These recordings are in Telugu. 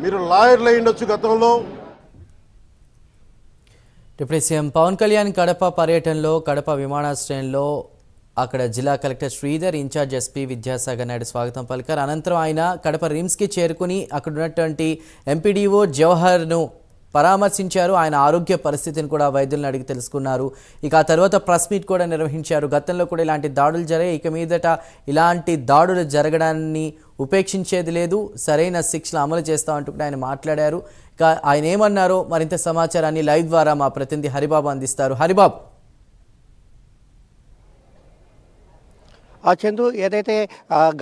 మీరు లాయర్లు అయి గతంలో. డిప్యూటీ సీఎం పవన్ కళ్యాణ్ కడప పర్యటనలో కడప విమానాశ్రయంలో అక్కడ జిల్లా collector Sridhar incharge SP Vidyasagar Naidu స్వాగతం పలికారు. అనంతరం ఆయన కడప రిమ్స్కి చేరుకుని అక్కడ ఉన్నటువంటి ఎంపీడీఓ జవహర్ను పరామర్శించారు. ఆయన ఆరోగ్య పరిస్థితిని కూడా వైద్యులను అడిగి తెలుసుకున్నారు. ఇక ఆ తర్వాత ప్రెస్ మీట్ కూడా నిర్వహించారు. గతంలో కూడా ఇలాంటి దాడులు జరిగాయి. ఇక మీదట ఇలాంటి దాడులు జరగడాన్ని ఉపేక్షించేది లేదు. సరైన శిక్షలు అమలు చేస్తామంటూ కూడా ఆయన మాట్లాడారు. ఇక ఆయన ఏమన్నారో మరింత సమాచారాన్ని లైవ్ ద్వారా మా ప్రతినిధి హరిబాబు అందిస్తారు. హరిబాబు. చందు ఏదైతే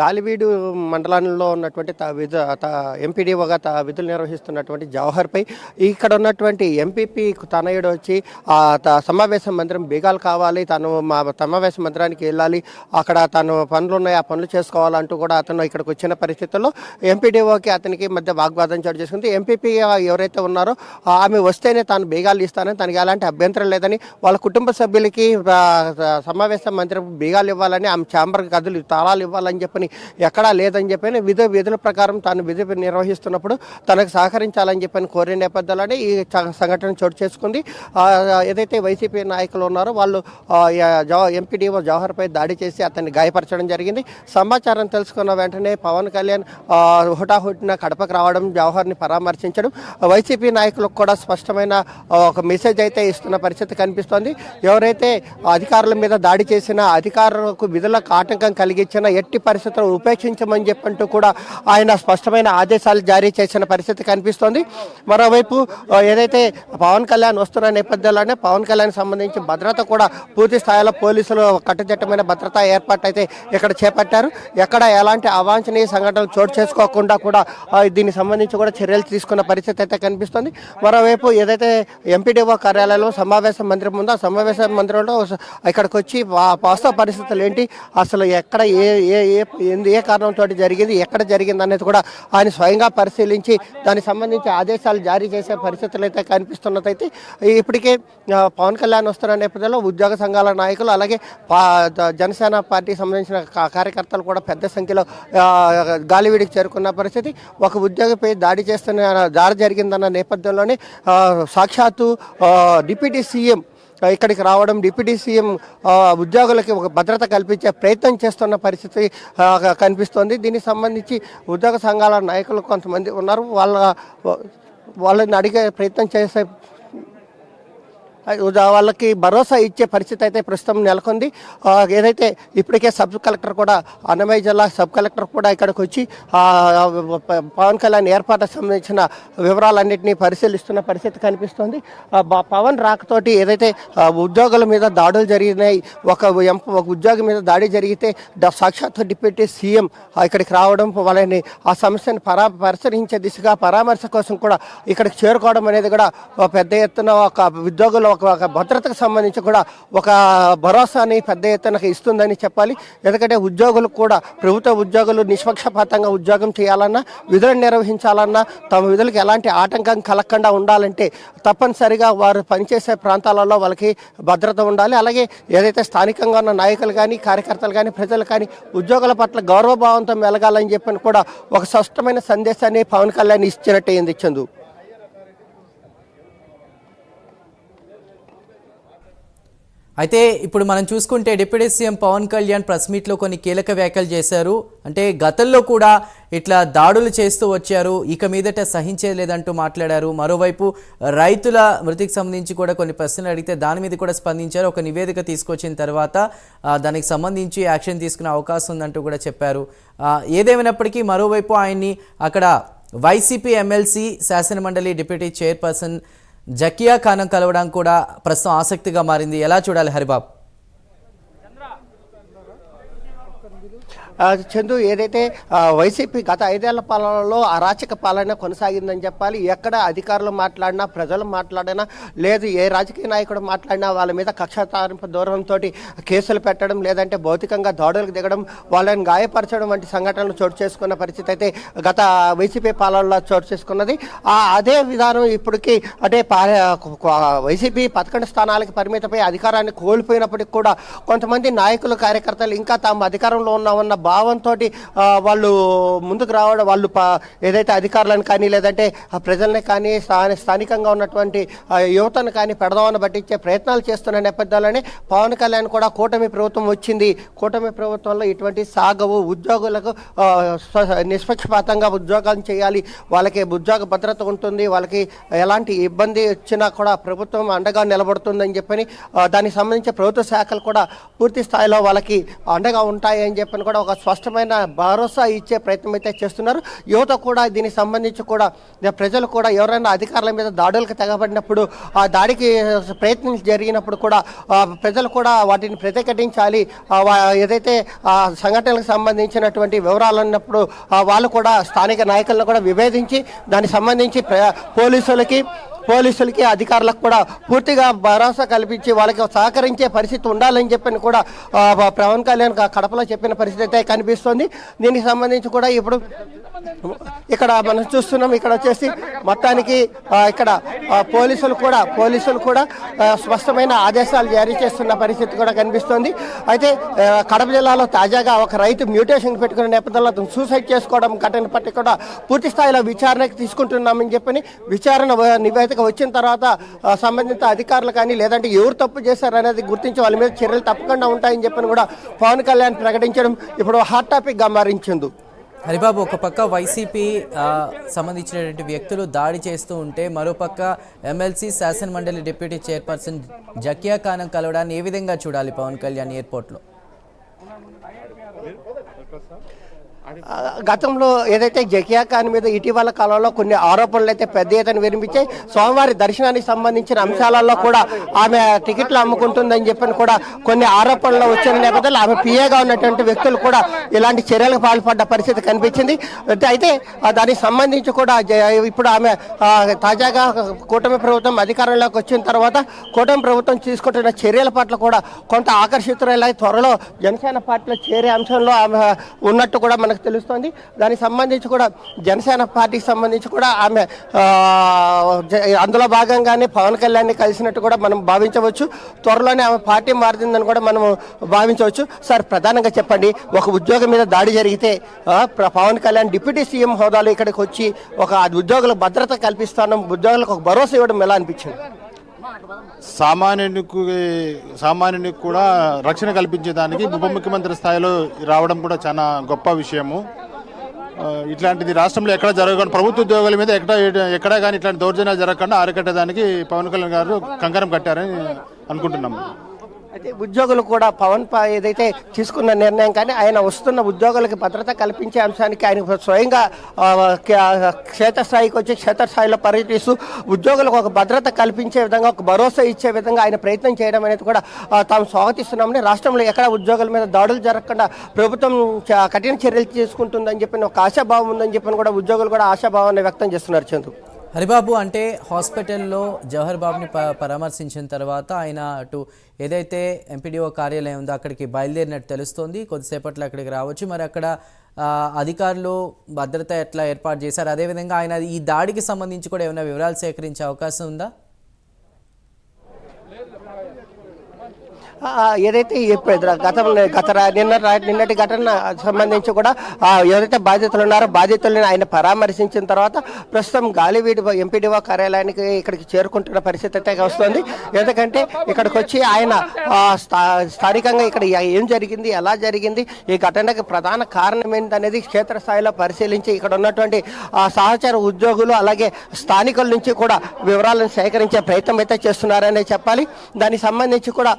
గాలివీడు మండలంలో ఉన్నటువంటి త త ఎంపీడీఓగా త విధులు నిర్వహిస్తున్నటువంటి జవహర్పై ఇక్కడ ఉన్నటువంటి ఎంపీపీ తనయుడు వచ్చి ఆ సమావేశ మందిరం బీగాలు కావాలి తను మా సమావేశ మందిరానికి వెళ్ళాలి అక్కడ తను పనులు ఉన్నాయి ఆ పనులు చేసుకోవాలంటూ కూడా అతను ఇక్కడికి వచ్చిన పరిస్థితుల్లో ఎంపీడీఓకి అతనికి మధ్య వాగ్వాదం చోటు చేసుకుంది. ఎంపీపీ ఎవరైతే ఉన్నారో ఆమె వస్తేనే తాను బీగాలు ఇస్తానని తనకి ఎలాంటి అభ్యంతరం లేదని వాళ్ళ కుటుంబ సభ్యులకి సమావేశ మందిరం బీగాలు ఇవ్వాలని ఆమె ఛాంబర్ గదులు తాళాలు ఇవ్వాలని చెప్పని ఎక్కడా లేదని చెప్పని విధి విధుల ప్రకారం తాను విధి నిర్వహిస్తున్నప్పుడు తనకు సహకరించాలని చెప్పని కోరే నేపథ్యంలోనే ఈ సంఘటన చోటు చేసుకుంది. ఏదైతే వైసీపీ నాయకులు ఉన్నారో వాళ్ళు ఎంపీడీఓ జవహర్పై దాడి చేసి అతన్ని గాయపరచడం జరిగింది. సమాచారం తెలుసుకున్న వెంటనే పవన్ కళ్యాణ్ హుటాహుటిన కడపకు రావడం జవహర్ని పరామర్శించడం వైసీపీ నాయకులకు కూడా స్పష్టమైన ఒక మెసేజ్ అయితే ఇస్తున్న పరిస్థితి కనిపిస్తోంది. ఎవరైతే అధికారుల మీద దాడి చేసిన అధికారులకు విధుల ఆటంకం కలిగించిన ఎట్టి పరిస్థితులను ఉపేక్షించమని చెప్పంటూ కూడా ఆయన స్పష్టమైన ఆదేశాలు జారీ చేసిన పరిస్థితి కనిపిస్తోంది. మరోవైపు ఏదైతే పవన్ కళ్యాణ్ వస్తున్న నేపథ్యంలోనే పవన్ కళ్యాణ్ సంబంధించి భద్రత కూడా పూర్తి స్థాయిలో పోలీసులు కట్టుదిట్టమైన భద్రతా ఏర్పాటు అయితే ఇక్కడ చేపట్టారు. ఎక్కడ ఎలాంటి అవాంఛనీయ సంఘటనలు చోటు చేసుకోకుండా కూడా దీనికి సంబంధించి కూడా చర్యలు తీసుకున్న పరిస్థితి అయితే కనిపిస్తుంది. మరోవైపు ఏదైతే ఎంపీడీఓ కార్యాలయంలో సమావేశ మందిరం ఉందో ఆ సమావేశ మందిరంలో ఇక్కడికి వచ్చి వాస్తవ పరిస్థితులు ఏంటి? అసలు ఎక్కడ ఏ ఏ ఏ ఎందు- ఏ కారణంతో జరిగింది ఎక్కడ జరిగింది అనేది కూడా ఆయన స్వయంగా పరిశీలించి దానికి సంబంధించి ఆదేశాలు జారీ చేసే పరిస్థితులు అయితే కనిపిస్తున్నదైతే ఇప్పటికే పవన్ కళ్యాణ్ వస్తున్న నేపథ్యంలో ఉద్యోగ సంఘాల నాయకులు అలాగే పా- జనసేన పార్టీకి సంబంధించిన కార్యకర్తలు కూడా పెద్ద సంఖ్యలో గాలివీడికి చేరుకున్న పరిస్థితి. ఒక ఉద్యోగిపై దాడి చేస్తున్న దాడి జరిగిందన్న నేపథ్యంలోనే సాక్షాత్తు డిప్యూటీ సీఎం ఇక్కడికి రావడం డిప్యూటీ సీఎం ఉద్యోగులకి ఒక భద్రత కల్పించే ప్రయత్నం చేస్తున్న పరిస్థితి కనిపిస్తోంది. దీనికి సంబంధించి ఉద్యోగ సంఘాల నాయకులు కొంతమంది ఉన్నారు. వాళ్ళ వాళ్ళని అడిగే ప్రయత్నం చేసే వాళ్ళకి భరోసా ఇచ్చే పరిస్థితి అయితే ప్రస్తుతం నెలకొంది. ఏదైతే ఇప్పటికే సబ్ కలెక్టర్ కూడా అన్నమయ్య జిల్లా సబ్ కలెక్టర్ కూడా ఇక్కడికి వచ్చి పవన్ కళ్యాణ్ ఏర్పాటుకు సంబంధించిన వివరాలన్నింటినీ పరిశీలిస్తున్న పరిస్థితి కనిపిస్తోంది. పవన్ రాకతోటి ఏదైతే ఉద్యోగుల మీద దాడులు జరిగినాయి ఒక ఎం- ఒక ఉద్యోగి మీద దాడి జరిగితే సాక్షాత్ డిప్యూటీ సీఎం ఇక్కడికి రావడం వాళ్ళని ఆ సమస్యను పరా పరిశీలించే దిశగా పరామర్శ కోసం కూడా ఇక్కడికి చేరుకోవడం అనేది కూడా పెద్ద ఎత్తున ఒక ఉద్యోగుల ఒక ఒక భద్రతకు సంబంధించి కూడా ఒక భరోసాని పెద్ద ఎత్తున ఇస్తుందని చెప్పాలి. ఎందుకంటే ఉద్యోగులు కూడా ప్రభుత్వ ఉద్యోగులు నిష్పక్షపాతంగా ఉద్యోగం చేయాలన్నా విధులను నిర్వహించాలన్నా తమ విధులకు ఎలాంటి ఆటంకం కలగకుండా ఉండాలంటే తప్పనిసరిగా వారు పనిచేసే ప్రాంతాలలో వాళ్ళకి భద్రత ఉండాలి. అలాగే ఏదైతే స్థానికంగా ఉన్న నాయకులు కానీ కార్యకర్తలు కానీ ప్రజలు కానీ ఉద్యోగుల పట్ల గౌరవభావంతో మెలగాలని చెప్పని కూడా ఒక స్పష్టమైన సందేశాన్ని పవన్ కళ్యాణ్ ఇచ్చినట్టయింది చందు. అయితే ఇప్పుడు మనం చూసుకుంటే deputy CM Pawan Kalyan press మీట్లో కొన్ని కీలక వ్యాఖ్యలు చేశారు. అంటే గతంలో కూడా ఇట్లా దాడులు చేస్తూ వచ్చారు. ఇక మీదట సహించలేదంటూ మాట్లాడారు. మరోవైపు రైతుల మృతికి సంబంధించి కూడా కొన్ని ప్రశ్నలు అడిగితే దాని మీద కూడా స్పందించారు. ఒక నివేదిక తీసుకొచ్చిన తర్వాత దానికి సంబంధించి యాక్షన్ తీసుకునే అవకాశం ఉందంటూ కూడా చెప్పారు. ఏదేమైనప్పటికీ మరోవైపు ఆయన్ని అక్కడ వైసీపీ ఎమ్మెల్సీ శాసనమండలి డిప్యూటీ చైర్పర్సన్ జకియా ఖానం కలవడం కూడా ప్రస్తుతం ఆసక్తిగా మారింది. ఎలా చూడాలి హరిబాబు ఆ, చందు ఏదైతే వైసీపీ గత ఐదేళ్ళ పాలనలో అరాచక పాలన కొనసాగిందని చెప్పాలి. ఎక్కడ అధికారులు మాట్లాడినా ప్రజలు మాట్లాడినా లేదు ఏ రాజకీయ నాయకుడు మాట్లాడినా వాళ్ళ మీద కక్ష తారింపు దూరంతో కేసులు పెట్టడం లేదంటే భౌతికంగా దాడులకు దిగడం వాళ్ళని గాయపరచడం వంటి సంఘటనలు చోటు చేసుకున్న పరిస్థితి అయితే గత వైసీపీ పాలనలో చోటు చేసుకున్నది. అదే విధానం ఇప్పటికీ అంటే వైసీపీ పదకొండు స్థానాలకు పరిమితమై అధికారాన్ని కోల్పోయినప్పటికీ కూడా కొంతమంది నాయకులు కార్యకర్తలు ఇంకా తాము అధికారంలో ఉన్నామన్న భావంతో వాళ్ళు ముందుకు రావడం వాళ్ళు ఏదైతే అధికారులను కానీ లేదంటే ఆ ప్రజల్ని కానీ స్థాని- స్థానికంగా ఉన్నటువంటి యువతను కానీ పెడదామని పట్టించే ప్రయత్నాలు చేస్తున్న నేపథ్యంలోనే పవన్ కళ్యాణ్ కూడా కూటమి ప్రభుత్వం వచ్చింది. కూటమి ప్రభుత్వంలో ఇటువంటి సాగవు ఉద్యోగులకు నిష్పక్షపాతంగా ఉద్యోగాలు చేయాలి. వాళ్ళకి ఉద్యోగ భద్రత ఉంటుంది. వాళ్ళకి ఎలాంటి ఇబ్బంది వచ్చినా కూడా ప్రభుత్వం అండగా నిలబడుతుందని చెప్పని దానికి సంబంధించి ప్రభుత్వ శాఖలు కూడా పూర్తి స్థాయిలో వాళ్ళకి అండగా ఉంటాయని అని చెప్పని కూడా ఒక స్పష్టమైన భరోసా ఇచ్చే ప్రయత్నం అయితే చేస్తున్నారు. యువత కూడా దీనికి సంబంధించి కూడా ప్రజలు కూడా ఎవరైనా అధికారుల మీద దాడులకు తెగబడినప్పుడు ఆ దాడికి ప్రయత్నం జరిగినప్పుడు కూడా ప్రజలు కూడా వాటిని ప్రతిఘటించాలి ఏదైతే ఆ సంఘటనలకు సంబంధించినటువంటి వివరాలు అన్నప్పుడు వాళ్ళు కూడా స్థానిక నాయకులను కూడా విభేదించి దానికి సంబంధించి ప్ర- పోలీసులకి పోలీసులకి అధికారులకు కూడా పూర్తిగా భరోసా కల్పించి వాళ్ళకి సహకరించే పరిస్థితి ఉండాలని చెప్పని కూడా పవన్ కళ్యాణ్ కడపలో చెప్పిన పరిస్థితి అయితే కనిపిస్తుంది. దీనికి సంబంధించి కూడా ఇప్పుడు ఇక్కడ మనం చూస్తున్నాం. ఇక్కడ వచ్చేసి మొత్తానికి ఇక్కడ పోలీసులు కూడా పోలీసులు కూడా స్పష్టమైన ఆదేశాలు జారీ చేస్తున్న పరిస్థితి కూడా కనిపిస్తుంది. అయితే కడప జిల్లాలో తాజాగా ఒక రైతు మ్యూటేషన్ పెట్టుకున్న నేపథ్యంలో సూసైడ్ చేసుకోవడం ఘటన పట్టి కూడా పూర్తి స్థాయిలో విచారణకి తీసుకుంటున్నామని చెప్పని విచారణ నివేదిక నివేదిక వచ్చిన తర్వాత సంబంధిత అధికారులు కానీ లేదంటే ఎవరు తప్పు చేశారు అనేది గుర్తించి వాళ్ళ మీద చర్యలు తప్పకుండా ఉంటాయని చెప్పని కూడా పవన్ కళ్యాణ్ ప్రకటించడం ఇప్పుడు హాట్ టాపిక్గా మారించింది. హరిబాబు ఒక పక్క వైసీపీ సంబంధించినటువంటి వ్యక్తులు దాడి చేస్తూ ఉంటే మరోపక్క ఎమ్మెల్సీ శాసన మండలి డిప్యూటీ చైర్పర్సన్ జకియా ఖానం కలవడాన్ని ఏ విధంగా చూడాలి పవన్ కళ్యాణ్ ఎయిర్పోర్ట్లో ఆ, గతంలో ఏదైతే జకియా ఖాన్ మీద ఇటీవల కాలంలో కొన్ని ఆరోపణలు అయితే పెద్ద ఎత్తున వినిపించాయి స్వామివారి దర్శనానికి సంబంధించిన అంశాలలో కూడా ఆమె టికెట్లు అమ్ముకుంటుందని చెప్పని కూడా కొన్ని ఆరోపణలు వచ్చిన నేపథ్యంలో ఆమె పిఏగా ఉన్నటువంటి వ్యక్తులు కూడా ఇలాంటి చర్యలకు పాల్పడ్డ పరిస్థితి కనిపించింది. అయితే- దానికి సంబంధించి కూడా జ- ఇప్పుడు ఆమె తాజాగా కూటమి ప్రభుత్వం అధికారంలోకి వచ్చిన తర్వాత కూటమి ప్రభుత్వం తీసుకుంటున్న చర్యల పట్ల కూడా కొంత ఆకర్షితులై త్వరలో జనసేన పార్టీలో చేరే అంశంలో ఆమె ఉన్నట్టు కూడా మనకు తెలుస్తోంది. దానికి సంబంధించి కూడా జనసేన పార్టీకి సంబంధించి కూడా ఆమె జ- అందులో భాగంగానే పవన్ కళ్యాణ్ని కలిసినట్టు కూడా మనం భావించవచ్చు. త్వరలోనే ఆమె పార్టీ మారుతుందని కూడా మనం భావించవచ్చు. సార్ ప్రధానంగా చెప్పండి ఒక ఉద్యోగం మీద దాడి జరిగితే పవన్ కళ్యాణ్ డిప్యూటీ సీఎం హోదాలో ఇక్కడికి వచ్చి ఒక ఉద్యోగులకు భద్రత కల్పిస్తాను ఉద్యోగులకు ఒక భరోసా ఇవ్వడం ఎలా అనిపించింది? సామాన్యునికి సామాన్యునికి కూడా రక్షణ కల్పించేదానికి ఉప ముఖ్యమంత్రి స్థాయిలో రావడం కూడా చాలా గొప్ప విషయము. ఇట్లాంటిది రాష్ట్రంలో ఎక్కడ జరగకుండా ప్రభుత్వ ఉద్యోగుల మీద ఎక్కడ ఎక్కడ కానీ ఇట్లాంటి దౌర్జన్యాలు జరగకుండా అరికట్టడానికి పవన్ కళ్యాణ్ గారు కంకణం కట్టారని అనుకుంటున్నాము. అయితే ఉద్యోగులు కూడా పవన్ ఏదైతే తీసుకున్న నిర్ణయం కానీ ఆయన వస్తున్న ఉద్యోగులకు భద్రత కల్పించే అంశానికి ఆయన స్వయంగా క్షేత్రస్థాయికి వచ్చి క్షేత్రస్థాయిలో పర్యటిస్తూ ఉద్యోగులకు ఒక భద్రత కల్పించే విధంగా ఒక భరోసా ఇచ్చే విధంగా ఆయన ప్రయత్నం చేయడం అనేది కూడా తాము స్వాగతిస్తున్నామని రాష్ట్రంలో ఎక్కడ ఉద్యోగుల మీద దాడులు జరగకుండా ప్రభుత్వం కఠిన చర్యలు తీసుకుంటుందని చెప్పిన ఒక ఆశాభావం ఉందని చెప్పిన కూడా ఉద్యోగులు కూడా ఆశాభావాన్ని వ్యక్తం చేస్తున్నారు చంద్రు హరిబాబు అంటే హాస్పిటల్లో జవహర్ బాబుని ప పరామర్శించిన తర్వాత ఆయన అటు ఏదైతే ఎంపీడీఓ కార్యాలయం ఉందో అక్కడికి బయలుదేరినట్టు తెలుస్తోంది. కొద్దిసేపట్లో అక్కడికి రావచ్చు. మరి అక్కడ అధికారులు భద్రత ఎట్లా ఏర్పాటు చేశారు? అదేవిధంగా ఆయన ఈ దాడికి సంబంధించి కూడా ఏమైనా వివరాలు సేకరించే అవకాశం ఉందా? ఏదైతే ఇప్పుడు గతంలో గత నిన్న నిన్నటి ఘటన సంబంధించి కూడా ఏదైతే ఎవరైతే బాధితులు ఉన్నారో బాధితులను ఆయన పరామర్శించిన తర్వాత ప్రస్తుతం గాలివీడి ఎంపీడీఓ కార్యాలయానికి ఇక్కడికి చేరుకుంటున్న పరిస్థితి అయితే వస్తుంది. ఎందుకంటే ఇక్కడికి వచ్చి ఆయన స్థా- స్థానికంగా ఇక్కడ ఏం జరిగింది ఎలా జరిగింది ఈ ఘటనకి ప్రధాన కారణం ఏంటనేది క్షేత్రస్థాయిలో పరిశీలించి ఇక్కడ ఉన్నటువంటి సహచర ఉద్యోగులు అలాగే స్థానికుల నుంచి కూడా వివరాలను సేకరించే ప్రయత్నం అయితే చేస్తున్నారనే చెప్పాలి. దానికి సంబంధించి కూడా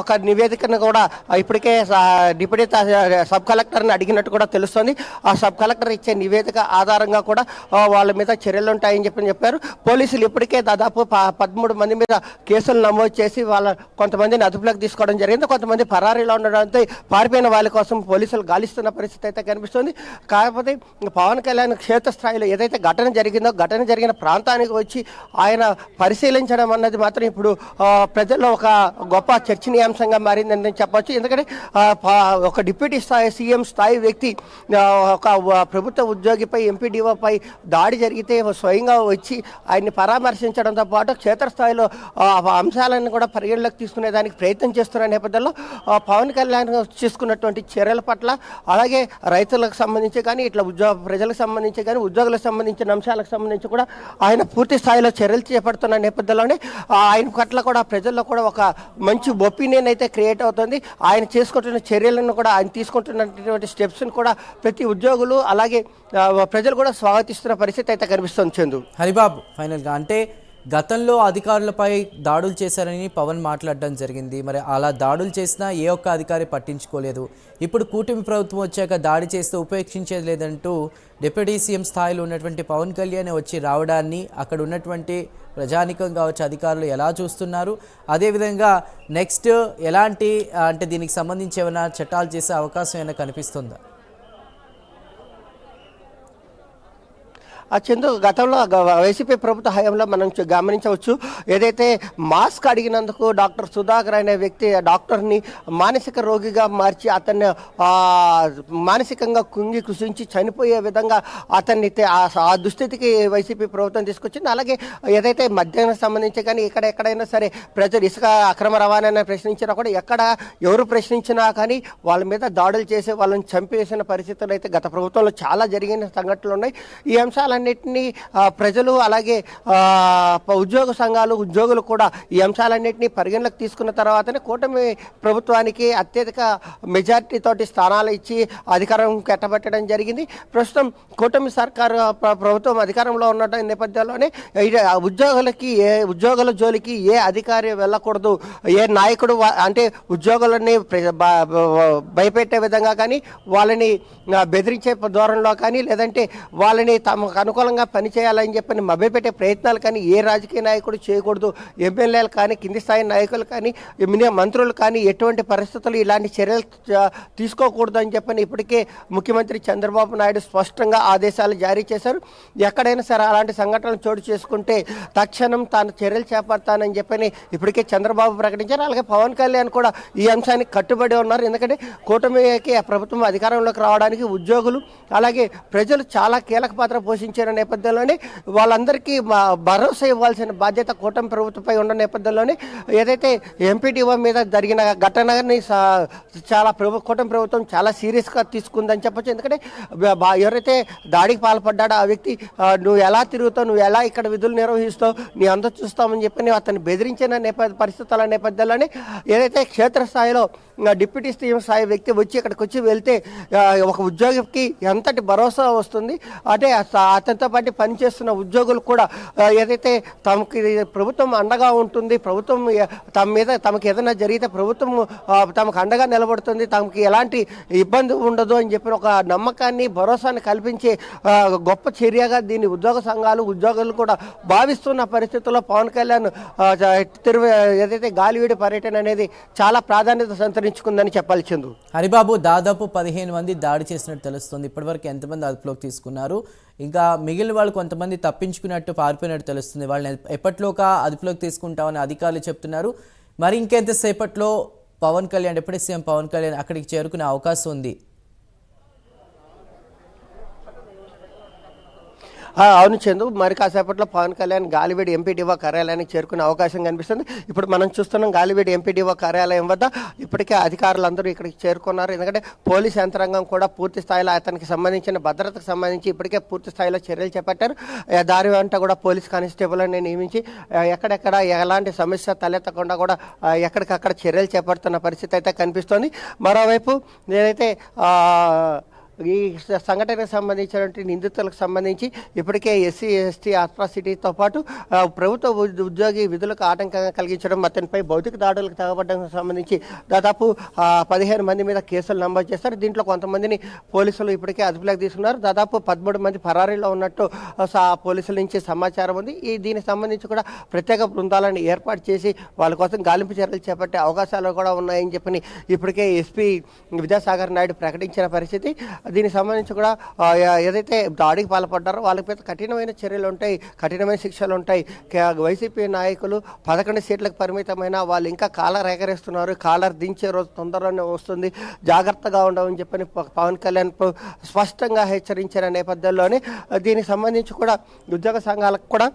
ఒక నివేదికను కూడా ఇప్పటికే డిప్యూటీ సబ్ కలెక్టర్ని అడిగినట్టు కూడా తెలుస్తుంది. ఆ సబ్ కలెక్టర్ ఇచ్చే నివేదిక ఆధారంగా కూడా వాళ్ళ మీద చర్యలు ఉంటాయని చెప్పి చెప్పారు. పోలీసులు ఇప్పటికే దాదాపు పదమూడు మంది మీద కేసులు నమోదు చేసి వాళ్ళ కొంతమందిని అదుపులోకి తీసుకోవడం జరిగింది. కొంతమంది పరారీలో ఉండడంతో పారిపోయిన వాళ్ళ కోసం పోలీసులు గాలిస్తున్న పరిస్థితి అయితే కనిపిస్తుంది. కాకపోతే పవన్ కళ్యాణ్ క్షేత్రస్థాయిలో ఏదైతే ఘటన జరిగిందో ఘటన జరిగిన ప్రాంతానికి వచ్చి ఆయన పరిశీలించడం అన్నది మాత్రం ఇప్పుడు ప్రజల్లో ఒక గొప్ప చర్చ చర్చనీయాంశంగా మారిందని చెప్పచ్చు. ఎందుకంటే పా- ఒక డిప్యూటీ స్థాయి సీఎం స్థాయి వ్యక్తి ఒక ప్రభుత్వ ఉద్యోగిపై ఎంపీడీఓపై దాడి జరిగితే స్వయంగా వచ్చి ఆయన్ని పరామర్శించడంతో పాటు క్షేత్రస్థాయిలో అంశాలను కూడా పరిగణలోకి తీసుకునే దానికి ప్రయత్నం చేస్తున్న నేపథ్యంలో పవన్ కళ్యాణ్ చేసుకున్నటువంటి చర్యల పట్ల అలాగే రైతులకు సంబంధించి కానీ ఇట్లా ఉద్యోగ ప్రజలకు సంబంధించి కానీ ఉద్యోగులకు సంబంధించిన అంశాలకు సంబంధించి కూడా ఆయన పూర్తి స్థాయిలో చర్యలు చేపడుతున్న నేపథ్యంలోనే ఆయన పట్ల కూడా ప్రజల్లో కూడా ఒక మంచి ఒపీనియన్ అయితే క్రియేట్ అవుతుంది. ఆయన చేసుకుంటున్న చర్యలను కూడా ఆయన తీసుకుంటున్నటువంటి స్టెప్స్ను కూడా ప్రతి ఉద్యోగులు అలాగే ప్రజలు కూడా స్వాగతిస్తున్న పరిస్థితి అయితే కనిపిస్తుంది చందు. హరిబాబు ఫైనల్గా అంటే గతంలో అధికారులపై దాడులు చేశారని పవన్ మాట్లాడడం జరిగింది. మరి అలా దాడులు చేసినా ఏ ఒక్క అధికారి పట్టించుకోలేదు. ఇప్పుడు కూటమి ప్రభుత్వం వచ్చాక దాడి చేస్తే ఉపేక్షించేది లేదంటూ డిప్యూటీ సీఎం స్థాయిలో ఉన్నటువంటి పవన్ కళ్యాణ్ వచ్చి రావడాన్ని అక్కడ ఉన్నటువంటి ప్రజానికం కావచ్చు అధికారులు ఎలా చూస్తున్నారు? అదేవిధంగా నెక్స్ట్ ఎలాంటి అంటే దీనికి సంబంధించి ఏమైనా చట్టాలు చేసే అవకాశం ఏమైనా కనిపిస్తుందా? చందు గతంలో గ- వైసీపీ ప్రభుత్వ హయాంలో మనం గమనించవచ్చు. ఏదైతే మాస్క్ అడిగినందుకు డాక్టర్ సుధాకర్ అనే వ్యక్తి డాక్టర్ని మానసిక రోగిగా మార్చి అతన్ని మానసికంగా కుంగి కుసించి చనిపోయే విధంగా అతన్ని ఆ దుస్థితికి వైసీపీ ప్రభుత్వం తీసుకొచ్చింది. అలాగే ఏదైతే మద్యానికి సంబంధించి కానీ ఇక్కడ ఎక్కడైనా సరే ప్రజలు ఇసుక అక్రమ రవాణా ప్రశ్నించినా కూడా ఎక్కడ ఎవరు ప్రశ్నించినా కానీ వాళ్ళ మీద దాడులు చేసి వాళ్ళని చంపేసిన పరిస్థితులు అయితే గత ప్రభుత్వంలో చాలా జరిగిన సంఘటనలు ఉన్నాయి. ఈ అంశాలన్నింటినీ ప్రజలు అలాగే ఉద్యోగ సంఘాలు ఉద్యోగులు కూడా ఈ అంశాలన్నింటినీ పరిగణలోకి తీసుకున్న తర్వాతనే కూటమి ప్రభుత్వానికి అత్యధిక మెజార్టీతోటి స్థానాలు ఇచ్చి అధికారం కట్టబెట్టడం జరిగింది. ప్రస్తుతం కూటమి సర్కారు ప్రభుత్వం అధికారంలో ఉన్న నేపథ్యంలోనే ఉద్యోగులకి ఏ ఉద్యోగుల జోలికి ఏ అధికారి వెళ్ళకూడదు ఏ నాయకుడు అంటే ఉద్యోగులని భయపెట్టే విధంగా కానీ వాళ్ళని బెదిరించే ధోరణిలో కానీ లేదంటే వాళ్ళని తమకు అనుకూలంగా పనిచేయాలని చెప్పని మభ్యపెట్టే ప్రయత్నాలు కానీ ఏ రాజకీయ నాయకుడు చేయకూడదు. ఎమ్మెల్యేలు కానీ కింది స్థాయి నాయకులు కానీ మంత్రులు కానీ ఎటువంటి పరిస్థితులు ఇలాంటి చర్యలు తీసుకోకూడదు అని చెప్పని ఇప్పటికే ముఖ్యమంత్రి చంద్రబాబు నాయుడు స్పష్టంగా ఆదేశాలు జారీ చేశారు. ఎక్కడైనా సరే అలాంటి సంఘటనలు చోటు చేసుకుంటే తక్షణం తాను చర్యలు చేపడతానని చెప్పని ఇప్పటికే చంద్రబాబు ప్రకటించారు. అలాగే పవన్ కళ్యాణ్ కూడా ఈ అంశానికి కట్టుబడి ఉన్నారు. ఎందుకంటే కూటమికి ప్రభుత్వం అధికారంలోకి రావడానికి ఉద్యోగులు అలాగే ప్రజలు చాలా కీలక పాత్ర పోషించారు. పోషించిన నేపథ్యంలోనే వాళ్ళందరికీ భరోసా ఇవ్వాల్సిన బాధ్యత కూటమి ప్రభుత్వంపై ఉన్న నేపథ్యంలోనే ఏదైతే ఎంపీటీఓ మీద జరిగిన ఘటనని చాలా ప్రభు కూటమి ప్రభుత్వం చాలా సీరియస్గా తీసుకుందని చెప్పొచ్చు. ఎందుకంటే ఎవరైతే దాడికి పాల్పడ్డాడో ఆ వ్యక్తి నువ్వు ఎలా తిరుగుతావు నువ్వు ఎలా ఇక్కడ విధులు నిర్వహిస్తావు నీ అంత చూస్తామని చెప్పని అతన్ని బెదిరించిన నేపథ్య పరిస్థితుల నేపథ్యంలోనే ఏదైతే క్షేత్రస్థాయిలో డిప్యూటీ సీఎం స్థాయి వ్యక్తి వచ్చి ఇక్కడికి వచ్చి వెళ్తే ఒక ఉద్యోగికి ఎంతటి భరోసా వస్తుంది? అంటే అతనితో పాటు పనిచేస్తున్న ఉద్యోగులు కూడా ఏదైతే తమకి ప్రభుత్వం అండగా ఉంటుంది ప్రభుత్వం తమ మీద తమకు ఏదైనా జరిగితే ప్రభుత్వం తమకు అండగా నిలబడుతుంది తమకి ఎలాంటి ఇబ్బంది ఉండదు అని చెప్పిన ఒక నమ్మకాన్ని భరోసాని కల్పించే గొప్ప చర్యగా దీన్ని ఉద్యోగ సంఘాలు ఉద్యోగులు కూడా భావిస్తున్న పరిస్థితుల్లో పవన్ కళ్యాణ్ ఆ, తిరువ ఏదైతే గాలివీడి పర్యటన అనేది చాలా ప్రాధాన్యత సంతరించుకుందని చెప్పాలి చందు హరిబాబు దాదాపు పదిహేను మంది దాడి చేసినట్టు తెలుస్తుంది. ఇప్పటివరకు ఎంతమంది అదుపులోకి తీసుకున్నారు? ఇంకా మిగిలిన వాళ్ళు కొంతమంది తప్పించుకున్నట్టు పారిపోయినట్టు తెలుస్తుంది. వాళ్ళని ఎప్- ఎప్పట్లోగా అదుపులోకి తీసుకుంటామని అధికారులు చెప్తున్నారు. మరి ఇంకెంతసేపట్లో పవన్ కళ్యాణ్ ఎప్పుడే సీఎం పవన్ కళ్యాణ్ అక్కడికి చేరుకునే అవకాశం ఉంది? అవును చందు మరి కాసేపట్లో పవన్ కళ్యాణ్ గాలివేడి ఎంపీడీఓ కార్యాలయానికి చేరుకునే అవకాశం కనిపిస్తుంది. ఇప్పుడు మనం చూస్తున్నాం గాలివేడి ఎంపీడీఓ కార్యాలయం వద్ద ఇప్పటికే అధికారులందరూ ఇక్కడికి చేరుకున్నారు. ఎందుకంటే పోలీస్ యంత్రాంగం కూడా పూర్తి స్థాయిలో అతనికి సంబంధించిన భద్రతకు సంబంధించి ఇప్పటికే పూర్తి స్థాయిలో చర్యలు చేపట్టారు. దారి వెంట కూడా పోలీస్ కానిస్టేబుల్ని నియమించి ఎక్కడెక్కడ ఎలాంటి సమస్య తలెత్తకుండా కూడా ఎక్కడికక్కడ చర్యలు చేపడుతున్న పరిస్థితి అయితే కనిపిస్తోంది. మరోవైపు నేనైతే ఆ, ఈ సంఘటనకు సంబంధించినటువంటి నిందితులకు సంబంధించి ఇప్పటికే ఎస్సీ ఎస్టీ అట్రాసిటీతో పాటు ప్రభుత్వ ఉద్యోగి విధులకు ఆటంకంగా కలిగించడం అతనిపై భౌతిక దాడులకు తెగబడడానికి సంబంధించి దాదాపు పదిహేను మంది మీద కేసులు నమోదు చేస్తారు దీంట్లో కొంతమందిని పోలీసులు ఇప్పటికే అదుపులోకి తీసుకున్నారు. దాదాపు పదమూడు మంది పరారీలో ఉన్నట్టు పోలీసుల నుంచి సమాచారం ఉంది. ఈ దీనికి సంబంధించి కూడా ప్రత్యేక బృందాలను ఏర్పాటు చేసి వాళ్ళ కోసం గాలింపు చర్యలు చేపట్టే అవకాశాలు కూడా ఉన్నాయని చెప్పని ఇప్పటికే ఎస్పీ విద్యాసాగర్ నాయుడు ప్రకటించిన పరిస్థితి. దీనికి సంబంధించి కూడా ఏదైతే దాడికి పాల్పడ్డారో వాళ్ళ మీద కఠినమైన చర్యలు ఉంటాయి కఠినమైన శిక్షలు ఉంటాయి వైసీపీ నాయకులు పదకొండు సీట్లకు పరిమితమైన వాళ్ళు ఇంకా కాలర్ ఎగరేస్తున్నారు. కాలర్ దించే రోజు తొందరలోనే వస్తుంది. జాగ్రత్తగా ఉండవని చెప్పని పవన్ కళ్యాణ్ స్పష్టంగా హెచ్చరించిన నేపథ్యంలోనే దీనికి సంబంధించి కూడా ఉద్యోగ సంఘాలకు కూడా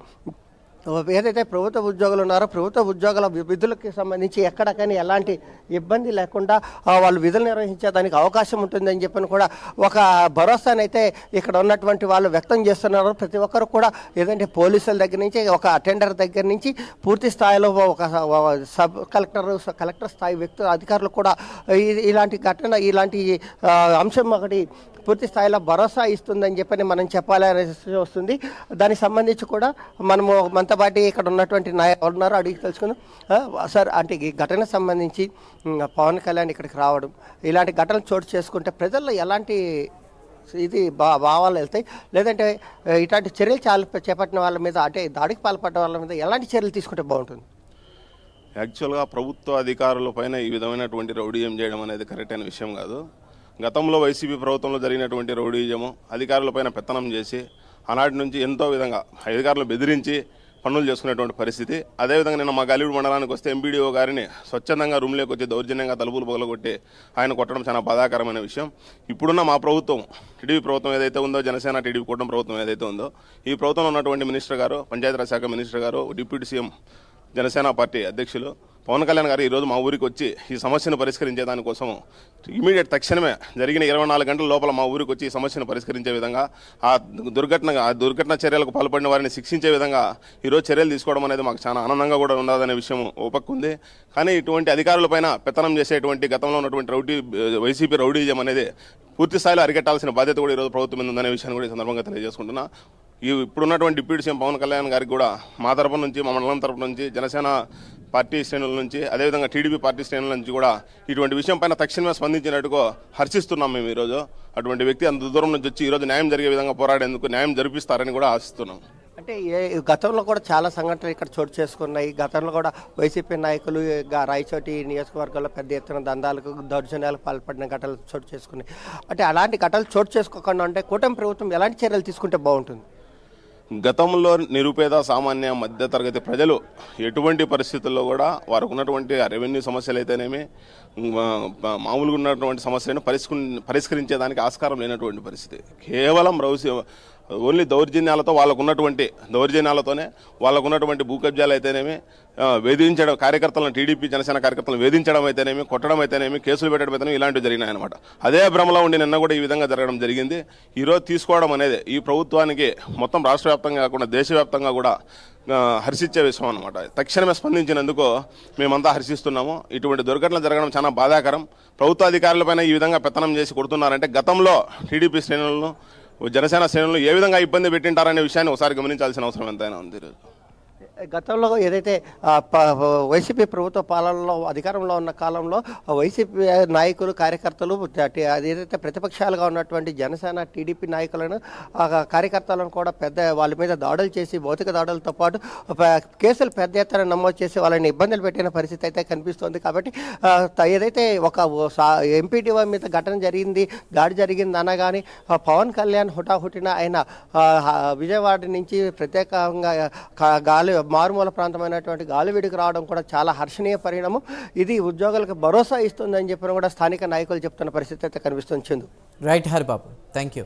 ఏదైతే ప్రభుత్వ ఉద్యోగులు ఉన్నారో ప్రభుత్వ ఉద్యోగుల విధులకి సంబంధించి ఎక్కడ కానీ ఎలాంటి ఇబ్బంది లేకుండా వాళ్ళు విధులు నిర్వహించేదానికి అవకాశం ఉంటుందని చెప్పని కూడా ఒక భరోసానైతే ఇక్కడ ఉన్నటువంటి వాళ్ళు వ్యక్తం చేస్తున్నారు. ప్రతి ఒక్కరు కూడా ఏదంటే పోలీసుల దగ్గర నుంచి ఒక అటెండర్ దగ్గర నుంచి పూర్తి స్థాయిలో ఒక సబ్ కలెక్టర్ కలెక్టర్ స్థాయి వ్యక్తులు అధికారులు కూడా ఇలాంటి ఘటన ఇలాంటి అంశం ఒకటి పూర్తి స్థాయిలో భరోసా ఇస్తుందని చెప్పని మనం చెప్పాలనే వస్తుంది. దానికి సంబంధించి కూడా మనము మనతో పాటు ఇక్కడ ఉన్నటువంటి నాయకులు అడిగి తెలుసుకుందాం. సార్ అంటే ఈ ఘటన సంబంధించి పవన్ కళ్యాణ్ ఇక్కడికి రావడం ఇలాంటి ఘటనలు చోటు చేసుకుంటే ప్రజల్లో ఎలాంటి ఇది బా భావాలు వెళ్తాయి? లేదంటే ఇట్లాంటి చర్యలు చాలా చేపట్టిన వాళ్ళ మీద అంటే దాడికి పాల్పడిన వాళ్ళ మీద ఎలాంటి చర్యలు తీసుకుంటే బాగుంటుంది? యాక్చువల్గా ప్రభుత్వ అధికారుల పైన ఈ విధమైనటువంటి రౌడీయం చేయడం అనేది కరెక్ట్ అయిన విషయం కాదు. గతంలో వైసీపీ ప్రభుత్వంలో జరిగినటువంటి రౌడీజము అధికారులపైన పెత్తనం చేసి ఆనాటి నుంచి ఎంతో విధంగా అధికారులు బెదిరించి పనులు చేసుకునేటువంటి పరిస్థితి. అదేవిధంగా నిన్న మా గాలివీడు మండలానికి వస్తే ఎంపీడీఓ గారిని స్వచ్ఛందంగా రూమ్లోకి వచ్చి దౌర్జన్యంగా తలుపులు పగలగొట్టి ఆయన కొట్టడం చాలా బాధాకరమైన విషయం. ఇప్పుడున్న మా ప్రభుత్వం టీడీపీ ప్రభుత్వం ఏదైతే ఉందో జనసేన టీడీపీ కూటమి ప్రభుత్వం ఏదైతే ఉందో ఈ ప్రభుత్వంలో ఉన్నటువంటి మినిస్టర్ గారు పంచాయతీరాజ్ శాఖ మినిస్టర్ గారు డిప్యూటీ సీఎం జనసేన పార్టీ అధ్యక్షులు పవన్ కళ్యాణ్ గారు ఈరోజు మా ఊరికి వచ్చి ఈ సమస్యను పరిష్కరించే దానికోసం ఇమీడియట్ తక్షణమే జరిగిన ఇరవై నాలుగు గంటల లోపల మా ఊరికి వచ్చి ఈ సమస్యను పరిష్కరించే విధంగా ఆ దుర్ఘటన ఆ దుర్ఘటన చర్యలకు పాల్పడిన వారిని శిక్షించే విధంగా ఈరోజు చర్యలు తీసుకోవడం అనేది మాకు చాలా ఆనందంగా కూడా ఉన్నదనే విషయం ఓపక్కుంది కానీ ఇటువంటి అధికారులపైన పెత్తనం చేసేటువంటి గతంలో ఉన్నటువంటి రౌడీ వైసీపీ రౌడీజం అనేది పూర్తి స్థాయిలో అరికట్టాల్సిన బాధ్యత కూడా ఈరోజు ప్రభుత్వం ఉందనే విషయాన్ని కూడా ఈ సందర్భంగా తెలియజేసుకుంటున్నా. ఈ ఇప్పుడున్నటువంటి డిప్యూటీ సీఎం పవన్ కళ్యాణ్ గారికి కూడా మా తరపు నుంచి మా మండలం తరపు నుంచి జనసేన పార్టీ శ్రేణుల నుంచి అదేవిధంగా టీడీపీ పార్టీ శ్రేణుల నుంచి కూడా ఇటువంటి విషయం పైన తక్షణమే స్పందించినట్టుగా హర్షిస్తున్నాం మేము ఈరోజు. అటువంటి వ్యక్తి అంత దూరం నుంచి వచ్చి ఈరోజు న్యాయం జరిగే విధంగా పోరాడేందుకు న్యాయం జరిపిస్తారని కూడా ఆశిస్తున్నాం. అంటే గతంలో కూడా చాలా సంఘటనలు ఇక్కడ చోటు చేసుకున్నాయి. గతంలో కూడా వైసీపీ నాయకులు రాయచోటి నియోజకవర్గంలో పెద్ద ఎత్తున దందాలకు దౌర్జన్యాలకు పాల్పడిన ఘటనలు చోటు చేసుకున్నాయి. అంటే అలాంటి ఘటనలు చోటు చేసుకోకుండా ఉంటే కూటమి ప్రభుత్వం ఎలాంటి చర్యలు తీసుకుంటే బాగుంటుంది? గతంలో నిరుపేద సామాన్య మధ్యతరగతి ప్రజలు ఎటువంటి పరిస్థితుల్లో కూడా వారికి ఉన్నటువంటి రెవెన్యూ సమస్యలు అయితేనేమి మామూలుగా ఉన్నటువంటి సమస్యలను పరిష్కరి పరిష్కరించేదానికి ఆస్కారం లేనటువంటి పరిస్థితి. కేవలం రౌసి ఓన్లీ దౌర్జన్యాలతో వాళ్ళకు ఉన్నటువంటి దౌర్జన్యాలతోనే వాళ్ళకు ఉన్నటువంటి భూ కబ్జాలు అయితేనేమి వేధించడం కార్యకర్తలను టీడీపీ జనసేన కార్యకర్తలను వేధించడం అయితేనేమి కొట్టడం అయితేనేమి కేసులు పెట్టడం అయితేనేమి ఇలాంటివి జరిగినాయన్నమాట. అదే భ్రమలో ఉండి నిన్న కూడా ఈ విధంగా జరగడం జరిగింది. ఈరోజు తీసుకోవడం అనేది ఈ ప్రభుత్వానికి మొత్తం రాష్ట్ర వ్యాప్తంగా కాకుండా దేశవ్యాప్తంగా కూడా హర్షించే విషయం అనమాట తక్షణమే స్పందించినందుకు మేమంతా హర్షిస్తున్నాము. ఇటువంటి దుర్ఘటనలు జరగడం చాలా బాధాకరం. ప్రభుత్వ అధికారులపైన ఈ విధంగా పెత్తనం చేసి కొడుతున్నారంటే గతంలో టీడీపీ శ్రేణులను జనసేన శ్రేణులు ఏ విధంగా ఇబ్బంది పెట్టింటారనే విషయాన్ని ఒకసారి గమనించాల్సిన అవసరం ఎంతైనా ఉంది. గతంలో ఏదైతే ప- వైసీపీ ప్రభుత్వ పాలనలో అధికారంలో ఉన్న కాలంలో వైసీపీ నాయకులు కార్యకర్తలు ఏదైతే ప్రతిపక్షాలుగా ఉన్నటువంటి జనసేన టీడీపీ నాయకులను కార్యకర్తలను కూడా పెద్ద వాళ్ళ మీద దాడులు చేసి భౌతిక దాడులతో పాటు కేసులు పెద్ద ఎత్తున నమోదు చేసి వాళ్ళని ఇబ్బందులు పెట్టిన పరిస్థితి అయితే కనిపిస్తోంది. కాబట్టి ఏదైతే ఒక ఎంపీటీఓ మీద ఘటన జరిగింది దాడి జరిగింది అనగానే పవన్ కళ్యాణ్ హుటాహుటిన ఆయన విజయవాడ నుంచి ప్రత్యేకంగా గాలి మారుమూల ప్రాంతమైనటువంటి గాలివీడికి రావడం కూడా చాలా హర్షణీయ పరిణామం. ఇది ఉద్యోగులకు భరోసా ఇస్తుందని చెప్పిన కూడా స్థానిక నాయకులు చెప్తున్న పరిస్థితి అయితే కనిపిస్తుంది Chandu. Right Haribabu thank you